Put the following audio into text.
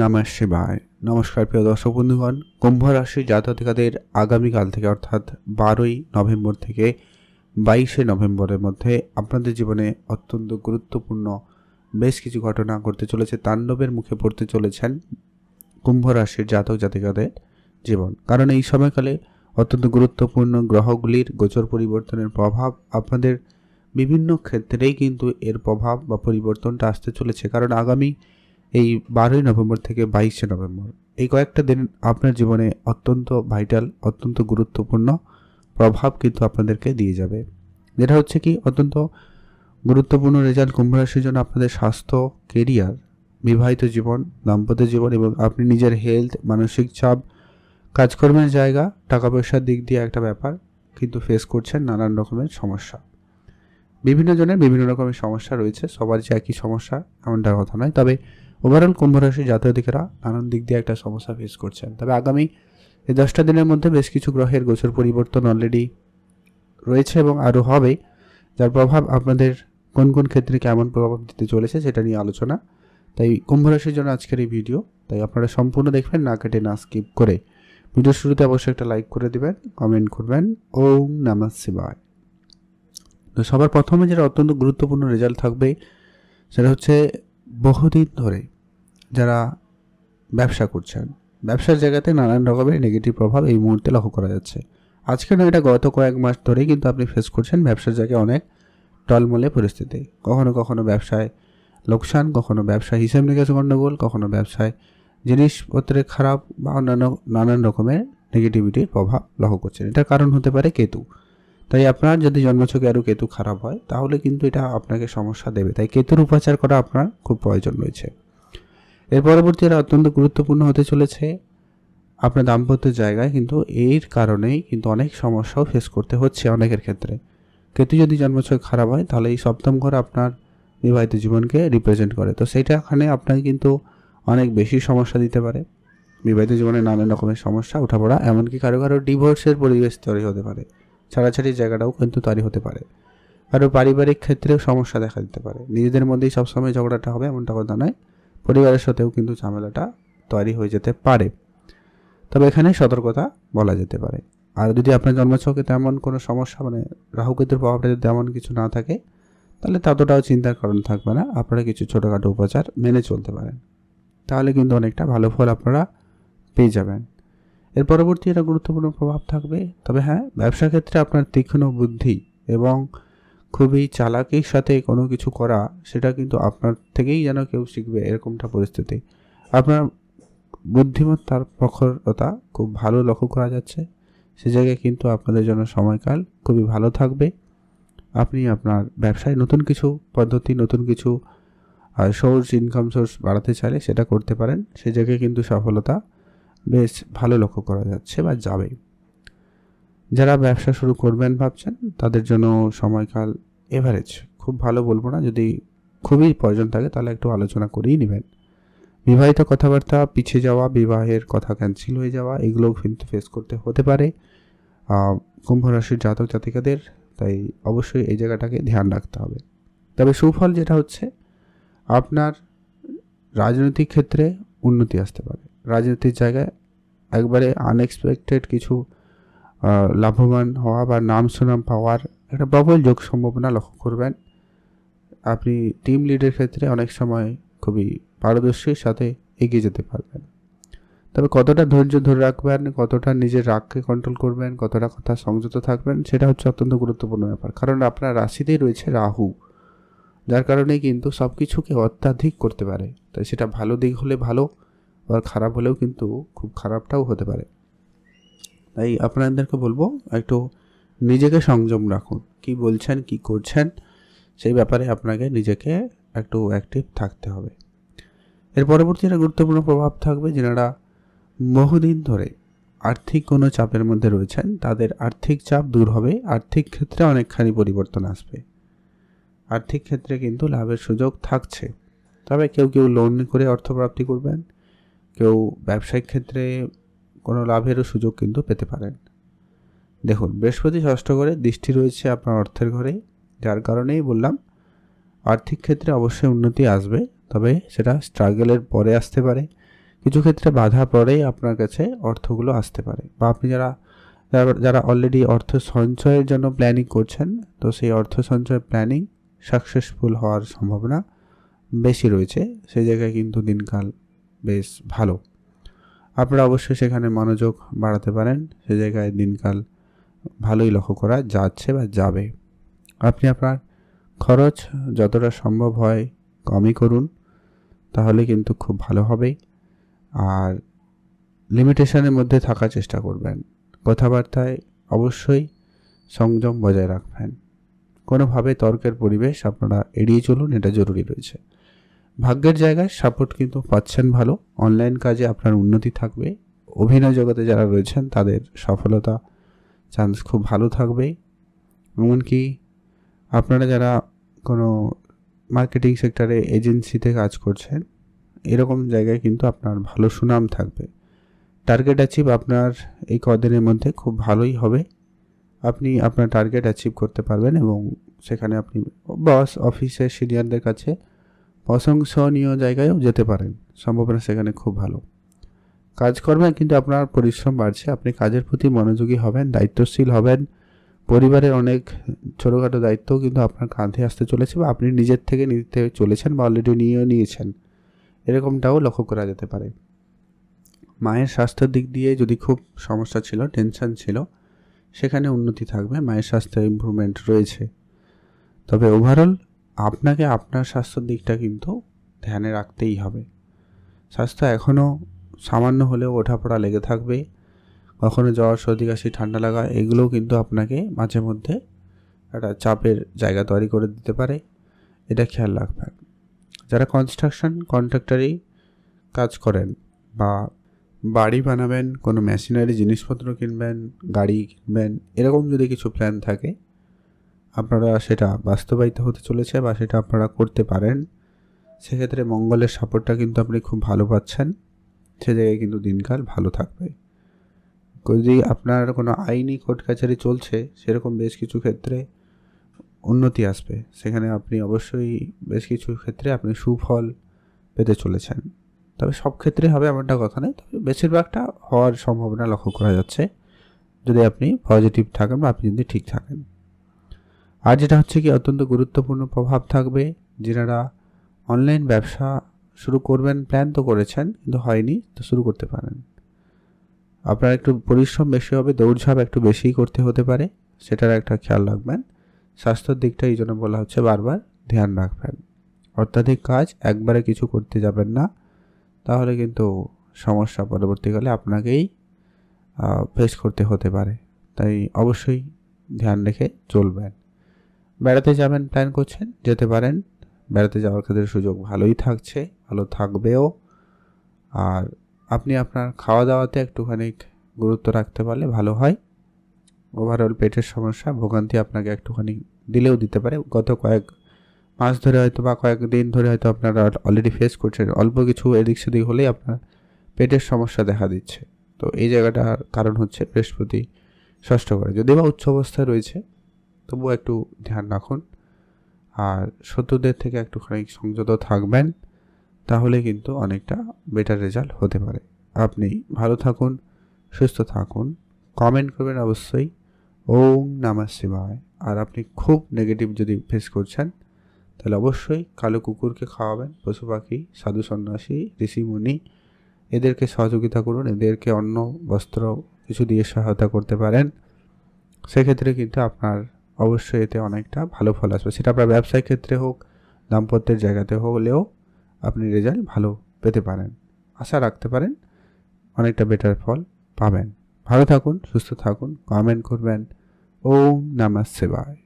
নমঃ শিবায়। নমস্কার, প্রিয় দর্শক বন্ধুগণ। কুম্ভ রাশি জাতকাদের আগামীকাল থেকে, অর্থাৎ বারোই নভেম্বর থেকে বাইশে নভেম্বরের মধ্যে আপনাদের জীবনে অত্যন্ত গুরুত্বপূর্ণ বেশ কিছু ঘটনা ঘটতে চলেছে, তাণ্ডবের মুখে পড়তে চলেছেন কুম্ভ রাশির জাতক জাতিকাদের জীবন। কারণ এই সময়কালে অত্যন্ত গুরুত্বপূর্ণ গ্রহগুলির গোচর পরিবর্তনের প্রভাব আপনাদের বিভিন্ন ক্ষেত্রেই কিন্তু এর প্রভাব বা পরিবর্তনটা আসতে চলেছে। কারণ আগামী এই বারোই নভেম্বর থেকে বাইশে নভেম্বর। এই কয়েকটা দিন আপনার জীবনে অত্যন্ত ভাইটাল অত্যন্ত গুরুত্বপূর্ণ প্রভাব কিন্তু আপনাদেরকে দিয়ে যাবে। যেটা হচ্ছে কি, অত্যন্ত গুরুত্বপূর্ণ রেজাল্ট কুম্ভ রাশির জন্য আপনাদের স্বাস্থ্য কেরিয়ার বিবাহিত জীবন, দাম্পত্য জীবন এবং আপনি নিজের হেলথ মানসিক চাপ, কাজকর্মের জায়গা, টাকা পয়সার দিক দিয়ে একটা ব্যাপার কিন্তু ফেস করছেন নানান রকমের সমস্যা। বিভিন্ন জনের বিভিন্ন রকমের সমস্যা রয়েছে, সবার যে একই সমস্যা এমনটা কথা নয়। তবে ওভারঅল কুম্ভ রাশি জাতকরা নানান দিক দিয়ে একটা সমস্যা ফেস করছেন। তবে আগামী এই দশটা দিনের মধ্যে বেশ কিছু গ্রহের গোচর পরিবর্তন অলরেডি রয়েছে এবং আরও হবে, যার প্রভাব আপনাদের কোন কোন ক্ষেত্রে কেমন প্রভাব দিতে চলেছে সেটা নিয়ে আলোচনা। তাই কুম্ভ রাশির জন্য আজকের এই ভিডিও তাই আপনারা সম্পূর্ণ দেখবেন, না কেটে না স্কিপ করে ভিডিও শুরুতে অবশ্যই একটা লাইক করে দিবেন কমেন্ট করবেন। ওম নমঃ শিবায়। তো সবার প্রথমে যেটা অত্যন্ত গুরুত্বপূর্ণ রেজাল্ট থাকবে, সেটা হচ্ছে বহুদিন ধরে যারা ব্যবসা করছেন, ব্যবসার জায়গাতে নানান রকমের নেগেটিভ প্রভাব এই মুহূর্তে লক্ষ্য করা যাচ্ছে। আজকে নয়, এটা গত কয়েক মাস ধরেই কিন্তু আপনি ফেস করছেন ব্যবসার জায়গায় অনেক টলমলে পরিস্থিতি। কখনো কখনো ব্যবসায় লোকসান, কখনো ব্যবসায় হিসাব নিকাশ গণ্ডগোল, কখনো ব্যবসায় জিনিসপত্রের খারাপ বা অন্যান্য নানান রকমের নেগেটিভিটির প্রভাব লক্ষ্য করছেন। এটার কারণ হতে পারে কেতু। তাই আপনার যদি জন্মছকে আরও কেতু খারাপ হয়, তাহলে কিন্তু এটা আপনাকে সমস্যা দেবে। তাই কেতুর উপাচার করা আপনার খুব প্রয়োজন রয়েছে। এর পরবর্তী এটা অত্যন্ত গুরুত্বপূর্ণ হতে চলেছে, আপনার দাম্পত্য জায়গায় কিন্তু এর কারণেই কিন্তু অনেক সমস্যাও ফেস করতে হচ্ছে অনেকের ক্ষেত্রে। কেতু যদি জন্মছক খারাপ হয়, তাহলে এই সপ্তম ঘর আপনার বিবাহিত জীবনকে রিপ্রেজেন্ট করে। তো সেইটা এখানে আপনাকে কিন্তু অনেক বেশি সমস্যা দিতে পারে। বিবাহিত জীবনে নানান রকমের সমস্যা উঠা পড়া এমনকি কারও কারও ডিভোর্সের পরিবেশ তৈরি হতে পারে। ছাড়াছাড়ির জায়গাটাও কিন্তু তৈরি হতে পারে। কারও পারিবারিক ক্ষেত্রেও সমস্যা দেখা দিতে পারে। নিজেদের মধ্যেই সবসময় ঝগড়াটা হবে এমনটা কথা নয়। পরিবারের সাথেও কিন্তু ঝামেলাটা তৈরি হয়ে যেতে পারে। তবে এখানে সতর্কতা বলা যেতে পারে। আর যদি আপনার জন্মছকে তেমন কোনো সমস্যা মানে রাহুকেতুর প্রভাবটা যদি তেমন কিছু না থাকে, তাহলে ততটাও চিন্তার কারণ থাকবে না। আপনারা কিছু ছোটোখাটো উপচার মেনে চলতে পারেন। তাহলে কিন্তু অনেকটা ভালো ফল আপনারা পেয়ে যাবেন। এর পরবর্তী একটা গুরুত্বপূর্ণ প্রভাব থাকবে। তবে হ্যাঁ ব্যবসা ক্ষেত্রে আপনার তীক্ষ্ণ বুদ্ধি এবং খুবই চালাকির সাথে কোনো কিছু করা, সেটা কিন্তু আপনার থেকেই যেন কেউ শিখবে এরকমটা পরিস্থিতি। আপনার বুদ্ধিমত্তার প্রখরতা খুব ভালো লক্ষ্য করা যাচ্ছে। সে জায়গায় কিন্তু আপনাদের জন্য সময়কাল খুবই ভালো থাকবে। আপনি আপনার ব্যবসায় নতুন কিছু পদ্ধতি, নতুন কিছু সোর্স ইনকাম সোর্স বাড়াতে চাইলে সেটা করতে পারেন। সে জায়গায় কিন্তু সফলতা বেশ ভালো লক্ষ্য করা যাচ্ছে বা যাবে যারা ব্যবসা শুরু করবেন ভাবছেন, তাদের জন্য সময়কাল এভারেজ খুব ভালো বলব না, যদি খুবই প্রয়োজন থাকে তাহলে একটু আলোচনা করেই নেবেন। বিবাহিত কথাবার্তা পিছিয়ে যাওয়া, বিবাহের কথা ক্যান্সেল হয়ে যাওয়া, এগুলোও কিন্তু ফেস করতে হতে পারে। কুম্ভ রাশির জাতক জাতিকাদের, তাই অবশ্যই এই জায়গাটাকে ধ্যান রাখতে হবে। তবে সুফল যেটা হচ্ছে, আপনার রাজনৈতিক ক্ষেত্রে উন্নতি আসতে পারে। রাজনীতির জায়গায় একবারে আনএক্সপেক্টেড কিছু লাভবান হওয়া বা নাম সুনাম পাওয়ার একটা প্রবল যোগ সম্ভাবনা লক্ষ্য করবেন। আপনি টিম লিডের ক্ষেত্রে অনেক সময় খুবই পারদর্শীর সাথে এগিয়ে যেতে পারবেন। তবে কতটা ধৈর্য ধরে রাখবেন, কতটা নিজের রাগকে কন্ট্রোল করবেন, কতটা কথা সংযত থাকবেন, সেটা হচ্ছে অত্যন্ত গুরুত্বপূর্ণ ব্যাপার। কারণ আপনার রাশিতেই রয়েছে রাহু, যার কারণে কিন্তু সব কিছুকে অত্যাধিক করতে পারে। তাই সেটা ভালো দিক হলে ভালো আবার খারাপ হলেও কিন্তু খুব খারাপটাও হতে পারে। তাই আপনাদেরকে বলব, একটু নিজেকে সংযম রাখুন। কি বলছেন, কি করছেন, সেই ব্যাপারে আপনাকে নিজেকে একটু অ্যাক্টিভ থাকতে হবে। এর পরবর্তী একটা গুরুত্বপূর্ণ প্রভাব থাকবে যেনারা বহুদিন ধরে আর্থিক কোনো চাপের মধ্যে রয়েছেন, তাদের আর্থিক চাপ দূর হবে, আর্থিক ক্ষেত্রে অনেকখানি পরিবর্তন আসবে। আর্থিক ক্ষেত্রে কিন্তু লাভের সুযোগ থাকছে। তবে কেউ কেউ লোন করে অর্থপ্রাপ্তি করবেন কেউ ব্যবসায়িক ক্ষেত্রে কোনো লাভেরও সুযোগ কিন্তু পেতে পারেন। দেখুন, বৃহস্পতি ষষ্ঠ ঘরে দৃষ্টি রয়েছে আপনার অর্থের ঘরে, যার কারণেই বললাম, আর্থিক ক্ষেত্রে অবশ্যই উন্নতি আসবে, তবে সেটা স্ট্রাগলের পরে আসতে পারে। কিছু ক্ষেত্রে বাধা পরেই আপনার কাছে অর্থগুলো আসতে পারে। বা আপনি যারা- যারা অলরেডি অর্থ সঞ্চয়ের জন্য প্ল্যানিং করছেন, তো সেই অর্থ সঞ্চয় প্ল্যানিং সাকসেসফুল হওয়ার সম্ভাবনা বেশি রয়েছে। সেই জায়গায় কিন্তু দিনকাল বেশ ভালো। আপনারা অবশ্যই সেখানে মনোযোগ বাড়াতে পারেন। সে জায়গায় দিনকাল ভালোই লক্ষ্য করা যাচ্ছে বা যাবে। আপনি আপনার খরচ যতটা সম্ভব হয় কমই করুন, তাহলে কিন্তু খুব ভালো হবে। আর লিমিটেশনের মধ্যে থাকার চেষ্টা করবেন। কথাবার্তায় অবশ্যই সংযম বজায় রাখবেন। কোনোভাবে তর্কের পরিবেশ আপনারা এড়িয়ে চলুন, এটা জরুরি রয়েছে। ভাগ্যের জায়গায় সাপোর্ট কিন্তু পাচ্ছেন ভালো। অনলাইন কাজে আপনার উন্নতি থাকবে। অভিনয় জগতে যারা রয়েছেন, তাদের সফলতা চান্স খুব ভালো থাকবে। এমনকি আপনারা যারা কোনো মার্কেটিং সেক্টরে এজেন্সিতে কাজ করছেন, এরকম জায়গায় কিন্তু আপনার ভালো সুনাম থাকবে। টার্গেট অ্যাচিভ আপনার এই কদিনের মধ্যে খুব ভালোই হবে। আপনি আপনার টার্গেট অ্যাচিভ করতে পারবেন এবং সেখানে আপনি বস অফিসের সিনিয়রদের কাছে প্রশংসনীয় জায়গায়ও যেতে পারেন। সম্ভাবনা সেখানে খুব ভালো। কাজকর্মে কিন্তু আপনার পরিশ্রম বাড়ছে, আপনি কাজের প্রতি মনোযোগী হবেন, দায়িত্বশীল হবেন। পরিবারের অনেক ছোটোখাটো দায়িত্বও কিন্তু আপনার কাঁধে আসতে চলেছে বা আপনি নিজের থেকে নিতে চলেছেন বা অলরেডি নিয়েও নিয়েছেন। এরকমটাও লক্ষ্য করা যেতে পারে। মায়ের স্বাস্থ্যের দিক দিয়ে যদি খুব সমস্যা ছিল টেনশন ছিল, সেখানে উন্নতি থাকবে। মায়ের স্বাস্থ্যের ইমপ্রুভমেন্ট রয়েছে। তবে ওভারঅল আপনাকে আপনার স্বাস্থ্যের দিকটা কিন্তু ধ্যানে রাখতেই হবে। স্বাস্থ্য এখনও সামান্য হলেও ওঠাপড়া লেগে থাকবে। কখনো জ্বর, সর্দি, কাশি, ঠান্ডা লাগা এগুলোও কিন্তু আপনাকে মাঝে মধ্যে একটা চাপের জায়গা তৈরি করে দিতে পারে। এটা খেয়াল রাখবেন। যারা কনস্ট্রাকশন কন্ট্রাক্টারি কাজ করেন বা বাড়ি বানাবেন, কোনো মেশিনারি জিনিসপত্র কিনবেন, গাড়ি কিনবেন, এরকম যদি কিছু প্ল্যান থাকে আপনারা সেটা বাস্তবায়িত হতে চলেছে বা সেটা আপনারা করতে পারেন, সেক্ষেত্রে মঙ্গলের সাপোর্টটা কিন্তু আপনি খুব ভালো পাচ্ছেন। সে জায়গায় কিন্তু দিনকাল ভালো থাকবে। যদি আপনার কোনো আইনি কোর্ট কাছারি চলছে, সেরকম বেশ কিছু ক্ষেত্রে উন্নতি আসবে। সেখানে আপনি অবশ্যই বেশ কিছু ক্ষেত্রে আপনি সুফল পেতে চলেছেন। তবে সব ক্ষেত্রে হবে এমনটা কথা নেই তবে বেশিরভাগটা হওয়ার সম্ভাবনা লক্ষ্য করা যাচ্ছে। যদি আপনি পজিটিভ থাকেন বা আপনি যদি ঠিক থাকেন। আর যেটা হচ্ছে কি অত্যন্ত গুরুত্বপূর্ণ প্রভাব থাকবে, যেনারা অনলাইন ব্যবসা শুরু করবেন প্ল্যান তো করেছেন, কিন্তু হয়নি, তো শুরু করতে পারেন। আপনার একটু পরিশ্রম বেশি হবে, দৌড়ঝাঁপ একটু বেশিই করতে হতে পারে, সেটার একটা খেয়াল রাখবেন। স্বাস্থ্যের দিকটা এই জন্য বলা হচ্ছে বারবার ধ্যান রাখবেন। অত্যাধিক কাজ একবারে কিছু করতে যাবেন না, তাহলে কিন্তু সমস্যা পরবর্তীকালে আপনাকেই ফেস করতে হতে পারে। তাই অবশ্যই ধ্যান রেখে চলবেন। বেড়াতে যাবেন প্ল্যান করছেন? যেতে পারেন। বেড়াতে যাওয়ার ক্ষেত্রে সুযোগ ভালোই থাকছে, ভালো থাকবেও। আর আপনি আপনার খাওয়া দাওয়াতে একটুখানি গুরুত্ব রাখতে পারলে ভালো হয়। ওভারঅল পেটের সমস্যা, ভোগান্তি আপনাকে একটুখানি দিলেও দিতে পারে। গত কয়েক মাস ধরে হয়তো বা কয়েক দিন ধরে হয়তো আপনারা অলরেডি ফেস করছেন। অল্প কিছু এদিক সেদিক হলেই আপনার পেটের সমস্যা দেখা দিচ্ছে। তো এই জায়গাটার কারণ হচ্ছে বৃহস্পতি ষষ্ঠ করে। যদি বা উচ্চ অবস্থায় রয়েছে তবুও একটু ধ্যান রাখুন। আর শত্রুদের থেকে একটুখানি সংযত থাকবেন, তাহলে কিন্তু অনেকটা বেটার রেজাল্ট হতে পারে। আপনি ভালো থাকুন, সুস্থ থাকুন কমেন্ট করবেন অবশ্যই। ওম নামা শিবায়। আর আপনি খুব নেগেটিভ যদি ফেস করছেন, তাহলে অবশ্যই কালো কুকুরকে খাওয়াবেন, পশু পাখি, সাধু সন্ন্যাসী ঋষিমুনি এদেরকে সহযোগিতা করুন, এদেরকে অন্য বস্ত্র কিছু দিয়ে সহায়তা করতে পারেন। সেক্ষেত্রে কিন্তু আপনার অবশ্যই এতে অনেকটা ভালো ফল আসবে। সেটা আপনার ব্যবসায়িক ক্ষেত্রে হোক, দাম্পত্যের জায়গাতে হলেও আপনি রেজাল্ট ভালো পেতে পারেন। আশা রাখতে পারেন অনেকটা বেটার ফল পাবেন। ভালো থাকুন, সুস্থ থাকুন কমেন্ট করবেন। ওম নামাজ শিবায়।